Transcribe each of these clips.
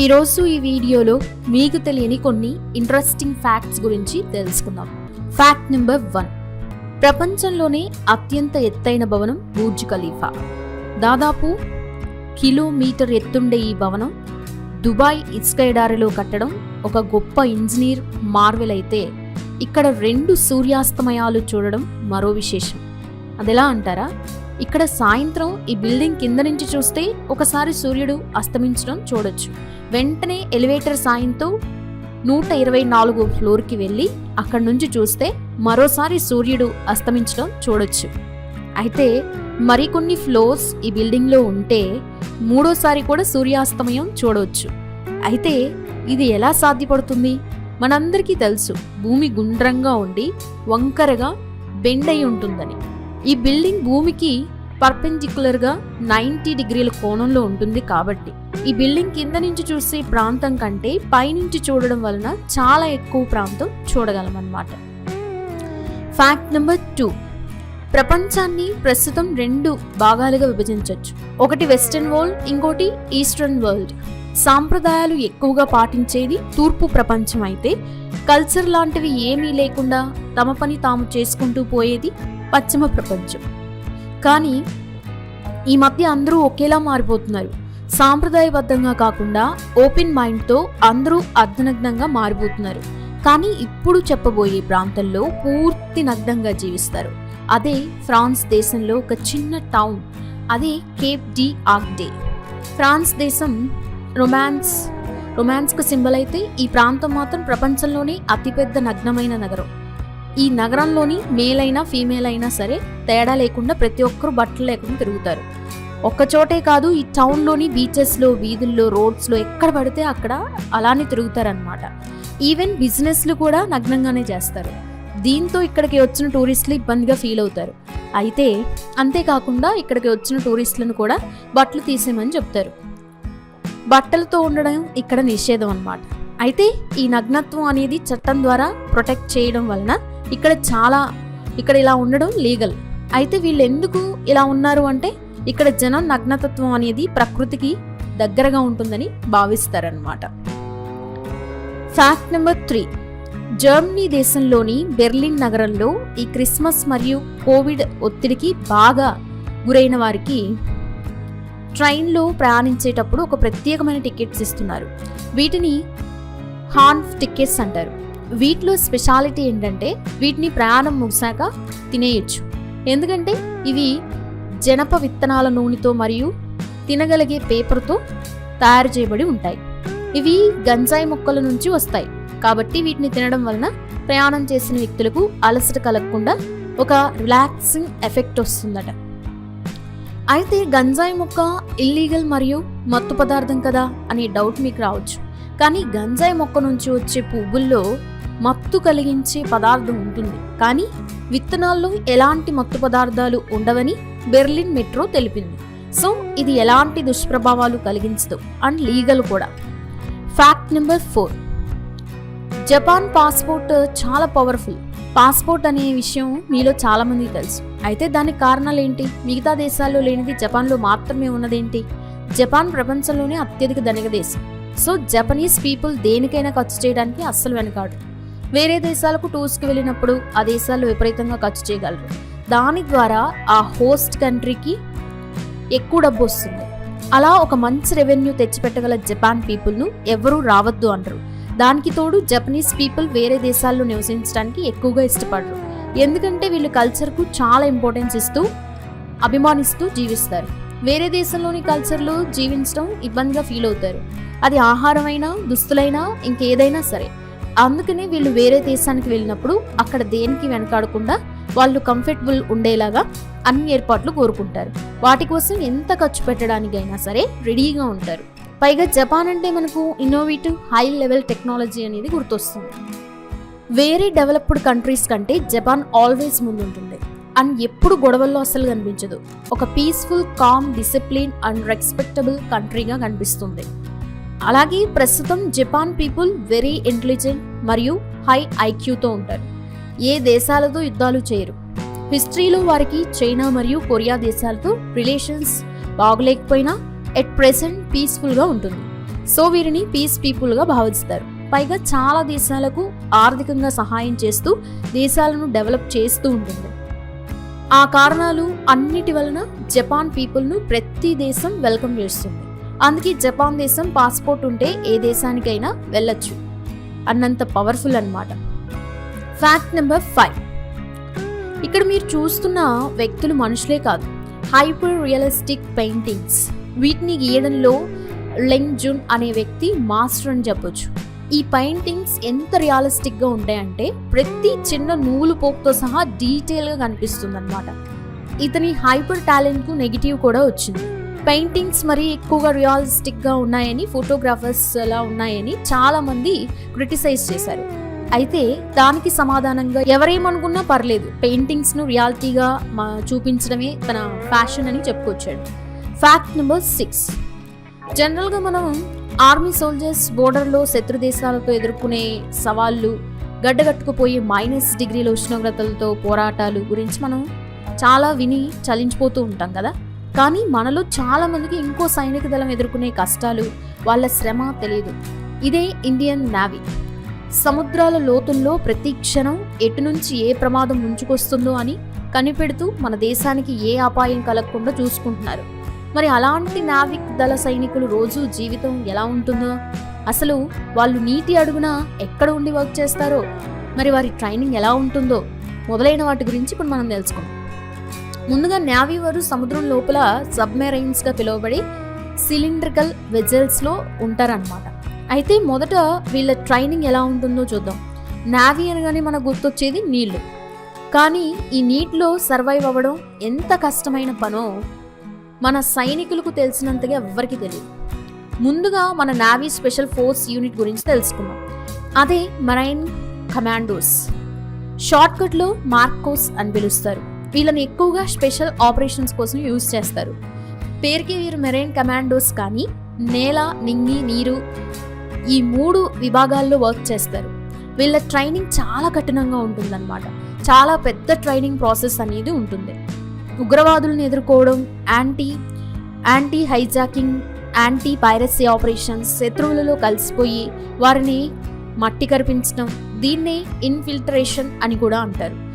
ఈరోజు ఈ వీడియోలో మీకు తెలియని కొన్ని ఇంట్రెస్టింగ్ ఫ్యాక్ట్స్ గురించి తెలుసుకుందాం. ఫ్యాక్ట్ నెంబర్ వన్ ప్రపంచంలోనే అత్యంత ఎత్తైన భవనం బూర్జ్ ఖలీఫా. దాదాపు కిలోమీటర్ ఎత్తుండే ఈ భవనం దుబాయ్ ఇసుక ఎడారిలో కట్టడం ఒక గొప్ప ఇంజనీర్ మార్వెల్ అయితే ఇక్కడ రెండు సూర్యాస్తమయాలు చూడడం మరో విశేషం. అదెలా అంటారా? ఇక్కడ సాయంత్రం ఈ బిల్డింగ్ కింద నుంచి చూస్తే ఒకసారి సూర్యుడు అస్తమించడం చూడొచ్చు. వెంటనే ఎలివేటర్ సాయంతో నూట ఇరవై నాలుగు ఫ్లోర్కి వెళ్ళి అక్కడి నుంచి చూస్తే మరోసారి సూర్యుడు అస్తమించడం చూడొచ్చు. అయితే మరికొన్ని ఫ్లోర్స్ ఈ బిల్డింగ్లో ఉంటే మూడోసారి కూడా సూర్యాస్తమయం చూడవచ్చు అయితే ఇది ఎలా సాధ్యపడుతుంది? మనందరికీ తెలుసు భూమి గుండ్రంగా ఉండి వంకరగా బెండ్ అయి ఉంటుందని. ఈ బిల్డింగ్ భూమికి పర్పెండిక్యులర్గా నైంటీ డిగ్రీల కోణంలో ఉంటుంది కాబట్టి. ఈ బిల్డింగ్ కింద నుంచి చూసే ప్రాంతం కంటే పైనుంచి చూడడం వలన చాలా ఎక్కువ ప్రాంతం చూడగలం అన్నమాట ఫ్యాక్ట్ నెంబర్ టూ ప్రపంచాన్ని ప్రస్తుతం రెండు భాగాలుగా విభజించవచ్చు ఒకటి వెస్టర్న్ వరల్డ్ ఇంకోటి ఈస్టర్న్ వరల్డ్ సాంప్రదాయాలు ఎక్కువగా పాటించేది తూర్పు ప్రపంచం అయితే కల్చర్ లాంటివి ఏమీ లేకుండా తమ పని తాము చేసుకుంటూ పోయేది పశ్చిమ ప్రపంచం. కానీ ఈ మధ్య అందరూ ఒకేలా మారిపోతున్నారు. సాంప్రదాయబద్ధంగా కాకుండా ఓపెన్ మైండ్తో అందరూ అర్ధనగ్నంగా మారిపోతున్నారు. కానీ ఇప్పుడు చెప్పబోయే ప్రాంతంలో పూర్తి నగ్నంగా జీవిస్తారు. అదే ఫ్రాన్స్ దేశంలో ఒక చిన్న టౌన్. అదే కేప్ డి ఆగ్డే. ఫ్రాన్స్ దేశం రొమాన్స్ రొమాన్స్కు సింబల్ అయితే ఈ ప్రాంతం మాత్రం ప్రపంచంలోనే అతిపెద్ద నగ్నమైన నగరం. ఈ నగరంలోని మేల్ అయినా ఫీమేల్ అయినా సరే తేడా లేకుండా ప్రతి ఒక్కరు బట్టలు లేకుండా తిరుగుతారు. ఒక్క చోటే కాదు ఈ టౌన్లోని బీచెస్లో వీధుల్లో రోడ్స్లో ఎక్కడ పడితే అక్కడ అలానే తిరుగుతారనమాట ఈవెన్ బిజినెస్లు కూడా నగ్నంగానే చేస్తారు. దీంతో ఇక్కడికి వచ్చిన టూరిస్టులు ఇబ్బందిగా ఫీల్ అవుతారు. అయితే అంతేకాకుండా ఇక్కడికి వచ్చిన టూరిస్టులను కూడా బట్టలు తీసేయమని చెప్తారు. బట్టలతో ఉండడం ఇక్కడ నిషేధం అన్నమాట. అయితే ఈ నగ్నత్వం అనేది చట్టం ద్వారా ప్రొటెక్ట్ చేయడం వలన ఇక్కడ చాలా ఇక్కడ ఇలా ఉండడం లీగల్. అయితే వీళ్ళు ఎందుకు ఇలా ఉన్నారు అంటే ఇక్కడ జనం నగ్నతత్వం అనేది ప్రకృతికి దగ్గరగా ఉంటుందని భావిస్తారనమాట ఫ్యాక్ట్ నెంబర్ త్రీ జర్మనీ దేశంలోని బెర్లిన్ నగరంలో ఈ క్రిస్మస్ మరియు కోవిడ్ ఒత్తిడికి బాగా గురైన వారికి ట్రైన్లో ప్రయాణించేటప్పుడు ఒక ప్రత్యేకమైన టికెట్స్ ఇస్తున్నారు. వీటిని హాన్ఫ్ టికెట్స్ అంటారు. వీటిలో స్పెషాలిటీ ఏంటంటే వీటిని ప్రయాణం ముగిసాక తినేయచ్చు. ఎందుకంటే ఇవి జనప విత్తనాల నూనెతో మరియు తినగలిగే పేపర్తో తయారు చేయబడి ఉంటాయి. ఇవి గంజాయి మొక్కల నుంచి వస్తాయి. కాబట్టి వీటిని తినడం వలన ప్రయాణం చేసిన వ్యక్తులకు అలసట కలగకుండా ఒక రిలాక్సింగ్ ఎఫెక్ట్ వస్తుందట. అయితే గంజాయి మొక్క ఇల్లీగల్ మరియు మత్తు పదార్థం కదా అనే డౌట్ మీకు రావచ్చు. కానీ గంజాయి మొక్క నుంచి వచ్చే పువ్వుల్లో మత్తు కలిగించే పదార్థం ఉంటుంది. కానీ విత్తనాల్లో ఎలాంటి మత్తు పదార్థాలు ఉండవని బెర్లిన్ మెట్రో తెలిపింది. సో ఇది ఎలాంటి దుష్ప్రభావాలు కలిగించదు. అండ్ లీగల్ కూడా. Fact number four. Japan passport చాలా పవర్ఫుల్. పాస్పోర్ట్ అనే విషయం మీలో చాలామందికి తెలుసు. అయితే దానికి కారణాలు ఏంటి? మిగతా దేశాల్లో లేనిది జపాన్లో మాత్రమే ఉన్నదేంటి? జపాన్ ప్రపంచంలోనే అత్యధిక ధనిక దేశం. సో జపనీస్ పీపుల్ దేనికైనా ఖర్చు చేయడానికి అస్సలు వెనకాడు వేరే దేశాలకు టూర్స్కి వెళ్ళినప్పుడు ఆ దేశాల్లో విపరీతంగా ఖర్చు చేయగలరు. దాని ద్వారా ఆ హోస్ట్ కంట్రీకి ఎక్కువ డబ్బు వస్తుంది. అలా ఒక మంచి రెవెన్యూ తెచ్చిపెట్టగల జపాన్ పీపుల్ను ఎవరూ రావద్దు అంటారు. దానికి తోడు జపనీస్ పీపుల్ వేరే దేశాల్లో నివసించడానికి ఎక్కువగా ఇష్టపడరు. ఎందుకంటే వీళ్ళు కల్చర్కు చాలా ఇంపార్టెన్స్ ఇస్తూ అభిమానిస్తూ జీవిస్తారు. వేరే దేశంలోని కల్చర్లో జీవించడం ఇబ్బందిగా ఫీల్ అవుతారు. అది ఆహారమైనా దుస్తులైనా ఇంకేదైనా సరే. అందుకనే వీళ్ళు వేరే దేశానికి వెళ్ళినప్పుడు అక్కడ దేనికి వెనకాడకుండా వాళ్ళు కంఫర్టబుల్ ఉండేలాగా అన్ని ఏర్పాట్లు కోరుకుంటారు. వాటి కోసం ఎంత ఖర్చు పెట్టడానికైనా సరే రెడీగా ఉంటారు. పైగా జపాన్ అంటే మనకు ఇన్నోవేటివ్ హై లెవెల్ టెక్నాలజీ అనేది గుర్తొస్తుంది. వేరే డెవలప్డ్ కంట్రీస్ కంటే జపాన్ ఆల్వేస్ ముందుంటుంది. అండ్ ఎప్పుడు గొడవల్లో అసలు కనిపించదు. ఒక peaceful calm discipline and respectable కంట్రీగా కనిపిస్తుంది. అలాగే ప్రస్తుతం జపాన్ పీపుల్ వెరీ ఇంటెలిజెంట్ మరియు హై ఐక్యూతో ఉంటారు. ఏ దేశాలతో యుద్ధాలు చేయరు. హిస్టరీలో వారికి చైనా మరియు కొరియా దేశాలతో రిలేషన్స్ బాగలేకపోయినా ఎట్ ప్రెసెంట్ పీస్ఫుల్గా ఉంటుంది. సో వీరిని పీస్ పీపుల్గా భావిస్తారు. పైగా చాలా దేశాలకు ఆర్థికంగా సహాయం చేస్తూ దేశాలను డెవలప్ చేస్తూ ఉంటుంది. ఆ కారణాలు అన్నిటి వలన జపాన్ పీపుల్ను ప్రతి దేశం వెల్కమ్ చేస్తుంది. అందుకే జపాన్ దేశం పాస్పోర్ట్ ఉంటే ఏ దేశానికైనా వెళ్ళొచ్చు. అన్నంత పవర్ఫుల్ అనమాట ఫ్యాక్ట్ నెంబర్ ఫైవ్ ఇక్కడ మీరు చూస్తున్న వ్యక్తులు మనుషులే కాదు హైపర్ రియలిస్టిక్ పెయింటింగ్స్ వీటిని గీయడంలో లెంగ్ జున్ అనే వ్యక్తి మాస్టర్ అని చెప్పొచ్చు. ఈ పెయింటింగ్స్ ఎంత రియలిస్టిక్గా ఉంటాయంటే ప్రతి చిన్న నూలు పోపుతో సహా డీటెయిల్గా కనిపిస్తుంది అనమాట ఇతని హైపర్ టాలెంట్కు నెగిటివ్ కూడా వచ్చింది. పెయింటింగ్స్ మరీ ఎక్కువగా రియలిస్టిక్గా ఉన్నాయని ఫోటోగ్రాఫర్స్ అలా ఉన్నాయని చాలామంది క్రిటిసైజ్ చేశారు. అయితే దానికి సమాధానంగా ఎవరేమనుకున్నా పర్లేదు. పెయింటింగ్స్ను రియాలిటీగా మా చూపించడమే తన ఫ్యాషన్ అని చెప్పుకొచ్చాడు. Fact number six. జనరల్గా మనం ఆర్మీ సోల్జర్స్ బోర్డర్లో శత్రు దేశాలతో ఎదుర్కొనే సవాళ్ళు గడ్డగట్టుకుపోయే మైనస్ డిగ్రీల ఉష్ణోగ్రతలతో పోరాటాలు గురించి మనం చాలా విని చలించిపోతూ ఉంటాం కదా. కానీ మనలో చాలా మందికి ఇంకో సైనిక దళం ఎదుర్కొనే కష్టాలు వాళ్ళ శ్రమ తెలియదు. ఇదే ఇండియన్ నావీ. సముద్రాల లోతుల్లో ప్రతి క్షణం ఎటు నుంచి ఏ ప్రమాదం ముంచుకొస్తుందో అని కనిపెడుతూ మన దేశానికి ఏ అపాయం కలగకుండా చూసుకుంటున్నారు. మరి అలాంటి నావిక్ దళ సైనికులు రోజు జీవితం ఎలా ఉంటుందో? అసలు వాళ్ళు నీటి అడుగున ఎక్కడ ఉండి వర్క్ చేస్తారో? మరి వారి ట్రైనింగ్ ఎలా ఉంటుందో? మొదలైన వాటి గురించి ఇప్పుడు మనం తెలుసుకుందాం. ముందుగా నావీ వారు సముద్రం లోపల సబ్మెరైన్స్గా పిలువబడి సిలిండ్రికల్ వెజల్స్లో ఉంటారనమాట అయితే మొదట వీళ్ళ ట్రైనింగ్ ఎలా ఉంటుందో చూద్దాం. నావీ అనగానే మనకు గుర్తొచ్చేది నీళ్ళు. కానీ ఈ నీటిలో సర్వైవ్ అవ్వడం ఎంత కష్టమైన పనో మన సైనికులకు తెలిసినంతగా ఎవ్వరికి తెలియదు. ముందుగా మన నావీ స్పెషల్ ఫోర్స్ యూనిట్ గురించి తెలుసుకుందాం. అదే మరైన్ కమాండోస్. షార్ట్కట్లో మార్కోస్ అని పిలుస్తారు. వీళ్ళని ఎక్కువగా స్పెషల్ ఆపరేషన్స్ కోసం యూజ్ చేస్తారు. పేరుకి వీరు మెరైన్ కమాండోస్ కానీ నేల నింగి నీరు ఈ మూడు విభాగాల్లో వర్క్ చేస్తారు. వీళ్ళ ట్రైనింగ్ చాలా కఠినంగా ఉంటుందన్నమాట. చాలా పెద్ద ట్రైనింగ్ ప్రాసెస్ అనేది ఉంటుంది. ఉగ్రవాదులను ఎదుర్కోవడం anti anti hijacking anti piracy operations శత్రువులలో కలిసిపోయి వారిని మట్టి కరిపించడం దీన్నే ఇన్ఫిల్ట్రేషన్ అని కూడా అంటారు.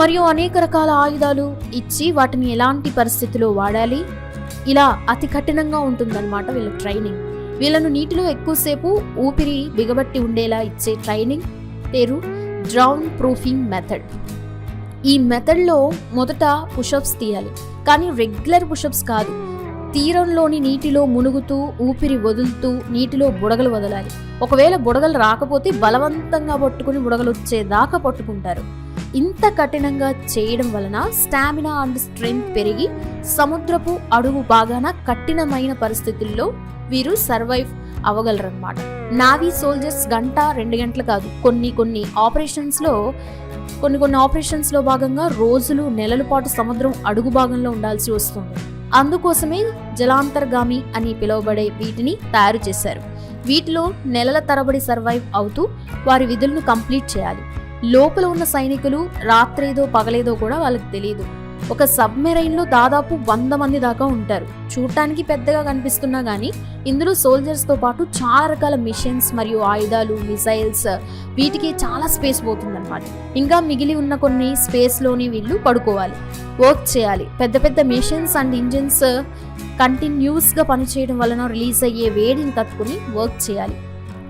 మరియు అనేక రకాల ఆయుధాలు ఇచ్చి వాటిని ఎలాంటి పరిస్థితిలో వాడాలి? ఇలా అతి కఠినంగా ఉంటుందన్నమాట వీళ్ళ ట్రైనింగ్ వీళ్ళను నీటిలో ఎక్కువసేపు ఊపిరి బిగబట్టి ఉండేలా ఇచ్చే ట్రైనింగ్ పేరు డ్రౌన్ ప్రూఫింగ్ మెథడ్ ఈ మెథడ్లో మొదట పుషప్స్ తీయాలి. కానీ రెగ్యులర్ పుషప్స్ కాదు. తీరంలోని నీటిలో మునుగుతూ ఊపిరి వదులుతూ నీటిలో బుడగలు వదలాలి. ఒకవేళ బుడగలు రాకపోతే బలవంతంగా పట్టుకుని బుడగలు వచ్చేదాకా పట్టుకుంటారు. ఇంత కఠినంగా చేయడం వలన స్టామినా అండ్ స్ట్రెంగ్త్ పెరిగి సముద్రపు అడుగు బాగాన కఠినమైన పరిస్థితుల్లో వీరు సర్వైవ్ అవ్వగలరన్నమాట నావీ సోల్జర్స్ గంట రెండు గంటలు కాదు కొన్ని కొన్ని ఆపరేషన్స్లో కొన్ని కొన్ని ఆపరేషన్స్లో భాగంగా రోజులు నెలల పాటు సముద్రం అడుగు భాగంలో ఉండాల్సి వస్తుంది. అందుకోసమే జలాంతర్గామి అని పిలువబడే వీటిని తయారు చేశారు. వీటిలో నెలల తరబడి సర్వైవ్ అవుతూ వారి విధులను కంప్లీట్ చేయాలి. లోపల ఉన్న సైనికులు రాత్రేదో పగలేదో కూడా వాళ్ళకి తెలియదు ఒక సబ్మెరైన్లో దాదాపు వంద మంది దాకా ఉంటారు. చూడటానికి పెద్దగా కనిపిస్తున్నా కానీ ఇందులో సోల్జర్స్తో పాటు చాలా రకాల మిషన్స్ మరియు ఆయుధాలు మిసైల్స్ వీటికి చాలా స్పేస్ పోతుందన్నమాట. ఇంకా మిగిలి ఉన్న కొన్ని స్పేస్లోని వీళ్ళు పడుకోవాలి వర్క్ చేయాలి. పెద్ద పెద్ద మిషన్స్ అండ్ ఇంజిన్స్ కంటిన్యూస్గా పనిచేయడం వలన రిలీజ్ అయ్యే వేడిని తట్టుకుని వర్క్ చేయాలి.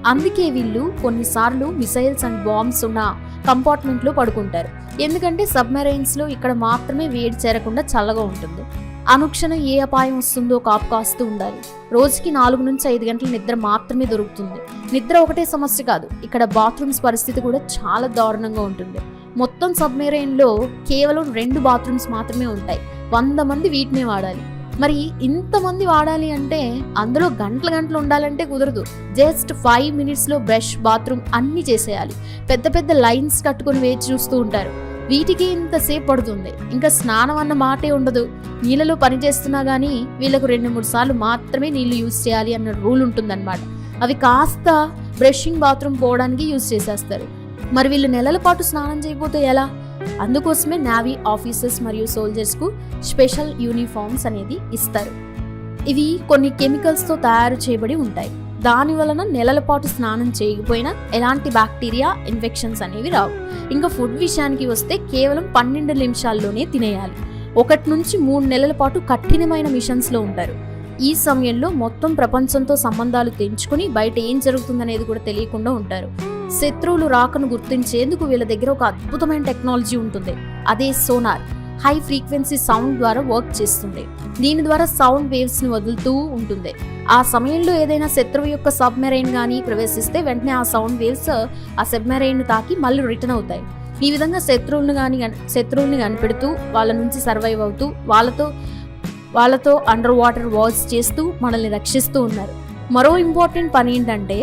అందుకే వీళ్ళు కొన్నిసార్లు మిసైల్స్ అండ్ బాంబ్స్ ఉన్న కంపార్ట్మెంట్లో పడుకుంటారు. ఎందుకంటే సబ్మెరైన్స్లో ఇక్కడ మాత్రమే వేడి చేరకుండా చల్లగా ఉంటుంది. అనుక్షణం ఏ అపాయం వస్తుందో కాపు కాస్తూ ఉండాలి. రోజుకి నాలుగు నుంచి ఐదు గంటల నిద్ర మాత్రమే దొరుకుతుంది. నిద్ర ఒకటే సమస్య కాదు ఇక్కడ బాత్రూమ్స్ పరిస్థితి కూడా చాలా దారుణంగా ఉంటుంది. మొత్తం సబ్మెరైన్లో కేవలం రెండు బాత్రూమ్స్ మాత్రమే ఉంటాయి. వంద మంది వీటినే వాడాలి. మరి ఇంతమంది వాడాలి అంటే అందులో గంటల గంటలు ఉండాలంటే కుదరదు. జస్ట్ ఫైవ్ మినిట్స్లో బ్రష్ బాత్రూమ్ అన్నీ చేసేయాలి. పెద్ద పెద్ద లైన్స్ కట్టుకొని వేచి చూస్తూ ఉంటారు. వీటికి ఇంతసేపు పడుతుంది. ఇంకా స్నానం అన్న మాటే ఉండదు. నీళ్ళలో పని చేస్తున్నా కానీ వీళ్ళకు రెండు మూడు సార్లు మాత్రమే నీళ్ళు యూజ్ చేయాలి అన్న రూల్ ఉంటుందన్నమాట. అవి కాస్త బ్రషింగ్ బాత్రూమ్ పోవడానికి యూజ్ చేసేస్తారు. మరి వీళ్ళు నెలల పాటు స్నానం చేయకపోతే ఎలా? అందుకోసమే నావీ ఆఫీసర్స్ మరియు సోల్జర్స్కు స్పెషల్ యూనిఫామ్స్ అనేది ఇస్తారు. ఇవి కొన్ని కెమికల్స్తో తయారు చేయబడి ఉంటాయి. దాని వలన నెలల పాటు స్నానం చేయకపోయినా ఎలాంటి బ్యాక్టీరియా ఇన్ఫెక్షన్స్ అనేవి రావు. ఇంకా ఫుడ్ విషయానికి వస్తే కేవలం పన్నెండు నిమిషాల్లోనే తినేయాలి. ఒకటి నుంచి మూడు నెలల పాటు కఠినమైన మిషన్స్లో ఉంటారు. ఈ సమయంలో మొత్తం ప్రపంచంతో సంబంధాలు తెంచుకుని బయట ఏం జరుగుతుందనేది కూడా తెలియకుండా ఉంటారు. శత్రువులు రాకను గుర్తించేందుకు వీళ్ళ దగ్గర ఒక అద్భుతమైన టెక్నాలజీ ఉంటుంది. అదే సోనార్. హై ఫ్రీక్వెన్సీ సౌండ్ ద్వారా వర్క్ చేస్తుంది. దీని ద్వారా సౌండ్ వేవ్స్ని వదులుతూ ఉంటుంది. ఆ సమయంలో ఏదైనా శత్రువు యొక్క సబ్మెరైన్ కానీ ప్రవేశిస్తే వెంటనే ఆ సౌండ్ వేవ్స్ ఆ సబ్మెరైన్ తాకి మళ్ళీ రిటర్న్ అవుతాయి. ఈ విధంగా శత్రువులను కానీ శత్రువుల్ని కనిపెడుతూ వాళ్ళ నుంచి సర్వైవ్ అవుతూ వాళ్ళతో వాళ్ళతో అండర్ వాటర్ వాల్స్ చేస్తూ మనల్ని రక్షిస్తూ ఉన్నారు. మరో ఇంపార్టెంట్ పని ఏంటంటే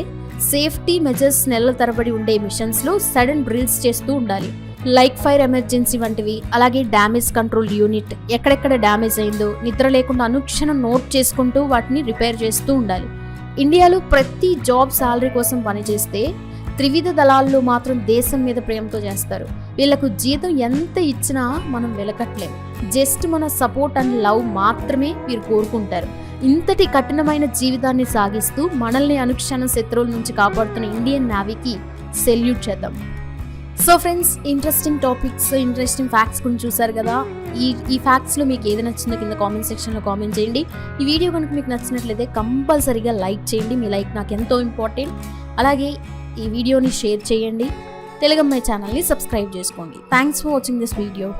సేఫ్టీ మెజర్స్ నెలల తరబడి ఉండే మిషన్స్లో సడన్ డ్రిల్స్ చేస్తూ ఉండాలి. లైక్ ఫైర్ ఎమర్జెన్సీ వంటివి అలాగే డ్యామేజ్ కంట్రోల్ యూనిట్ ఎక్కడెక్కడ డ్యామేజ్ అయిందో నిద్ర లేకుండా అనుక్షణం నోట్ చేసుకుంటూ వాటిని రిపేర్ చేస్తూ ఉండాలి. ఇండియాలో ప్రతి జాబ్ శాలరీ కోసం పనిచేస్తే త్రివిధ దళాల్లో మాత్రం దేశం మీద ప్రేమతో చేస్తారు. వీళ్ళకు జీతం ఎంత ఇచ్చినా మనం వెలకట్లేం జస్ట్ మన సపోర్ట్ అండ్ లవ్ మాత్రమే వీరు కోరుకుంటారు. ఇంతటి కఠినమైన జీవితాన్ని సాగిస్తూ మనల్ని అనుక్షణం శత్రువుల నుంచి కాపాడుతున్న ఇండియన్ నావీకి సెల్యూట్ చేద్దాం. So friends interesting topics interesting facts గురించి చూసారు కదా? ఈ ఈ ఫ్యాక్ట్స్లో మీకు ఏది నచ్చిందో కింద కామెంట్ సెక్షన్లో కామెంట్ చేయండి. ఈ వీడియో కనుక మీకు నచ్చినట్లయితే కంపల్సరీగా లైక్ చేయండి. మీ లైక్ నాకు ఎంతో ఇంపార్టెంట్ అలాగే ఈ వీడియోని షేర్ చేయండి. తెలుగమ్మాయి ఛానల్ని సబ్స్క్రైబ్ చేసుకోండి. Thanks for watching this video